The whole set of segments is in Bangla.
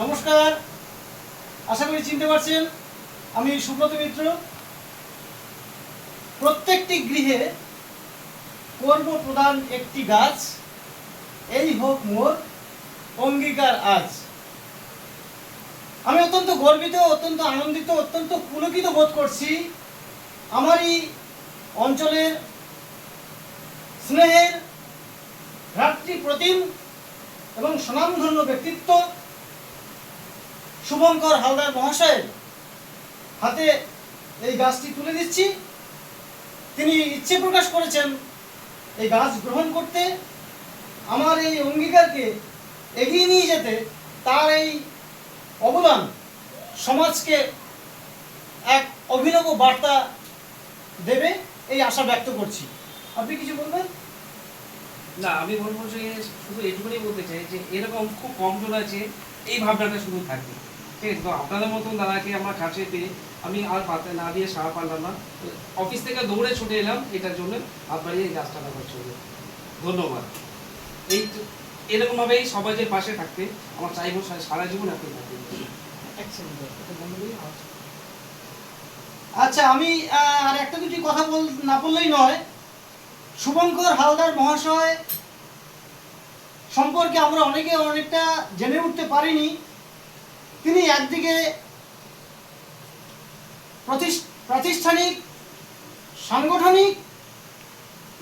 নমস্কার। আশা করি চিনতে পারছেন, আমি সুব্রত মিত্র। প্রত্যেকটি গৃহে করব প্রধান একটি গাছ, এই হোক মোর অঙ্গীকার আজ। আমি অত্যন্ত গর্বিত, অত্যন্ত আনন্দিত, অত্যন্ত পুলকিত বোধ করছি আমারই অঞ্চলের স্নেহের ভ্রাতৃ প্রতিম এবং স্বনামধন্য ব্যক্তিত্ব শুভঙ্কর হালদার মহাশয়ের হাতে এই গাছটি তুলে দিচ্ছি। তিনি ইচ্ছে প্রকাশ করেছেন এই গাছ গ্রহণ করতে। আমার এই অঙ্গীকারকে এগিয়ে নিয়ে যেতে, তার এই অবদান সমাজকে এক অভিনব বার্তা দেবে এই আশা ব্যক্ত করছি। আপনি কিছু বলবেন? না, আমি বলব যে শুধু এটুকুনি বলতে চাই যে এরকম খুব কম জন আছে, এই ভাবনাটা শুধু থাকে ঠিক আছে তো আপনাদের মতন দাদাকে আমার কাছে পেয়ে আমি আর পাতে না দিয়ে সারা পারলাম না। অফিস থেকে দৌড়ে ছুটে এলাম এটার জন্য আপনারই এই গাছটা লাগার জন্য ধন্যবাদ। এই তো- এরকমভাবেই সমাজের পাশে থাকতে আমার চাইব সারা জীবন আপনি থাকবেন। আচ্ছা আমি আহ, আর একটা দুটি কথা বল না বললেই নয়। শুভঙ্কর হালদার মহাশয় সম্পর্কে আমরা অনেকে অনেকটা জেনে উঠতে পারিনি। তিনি একদিকে প্রাতিষ্ঠানিক, সাংগঠনিক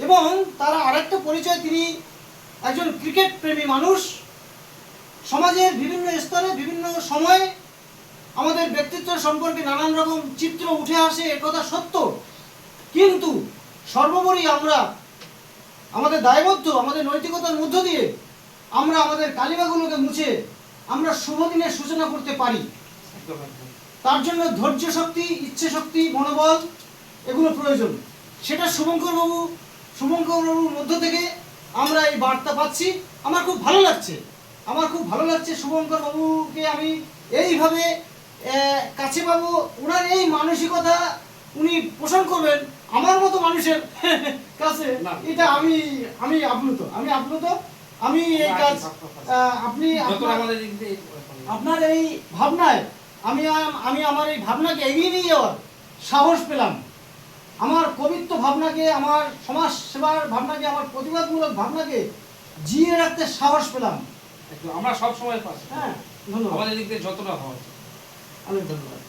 এবং তার আরেকটা পরিচয় তিনি একজন ক্রিকেট প্রেমী মানুষ। সমাজের বিভিন্ন স্তরে, বিভিন্ন সময়ে আমাদের ব্যক্তিত্ব সম্পর্কে নানান রকম চিত্র উঠে আসে একথা সত্য। কিন্তু সর্বোপরি আমরা আমাদের দায়বদ্ধ, আমাদের নৈতিকতার মধ্য দিয়ে আমরা আমাদের কালিমাগুলোকে মুছে আমরা শুভ দিনের সূচনা করতে পারি। তার জন্য ধৈর্য শক্তি ইচ্ছে শক্তি মনোবল এগুলো প্রয়োজন। সেটা শুভঙ্কর বাবু শুভঙ্কর বাবুর মধ্য থেকে আমরা এই বার্তা পাচ্ছি। আমার খুব ভালো লাগছে। আমার খুব ভালো লাগছে শুভঙ্কর বাবুকে আমি এইভাবে কাছে পাবো। ওনার এই মানসিকতা উনি পোষণ করবেন আমার মতো মানুষের কাছে। না। এটা আমি আমি আপ্লুত। আমি আপ্লুত। আমি এই কাজ আপনি আপনার- এই ভাবনায় আমি আমি আমার এই ভাবনাকে এগিয়ে নিয়ে যাওয়ার সাহস পেলাম। আমার কবিত্ব ভাবনাকে আমার সমাজ সেবার ভাবনাকে আমার প্রতিবাদমূলক ভাবনাকে জিয়ে রাখতে সাহস পেলাম। আমরা সব সময় পাশে। হ্যাঁ ধন্যবাদ। আমাদের দিক দিয়ে যতটা হয় অনেক ধন্যবাদ।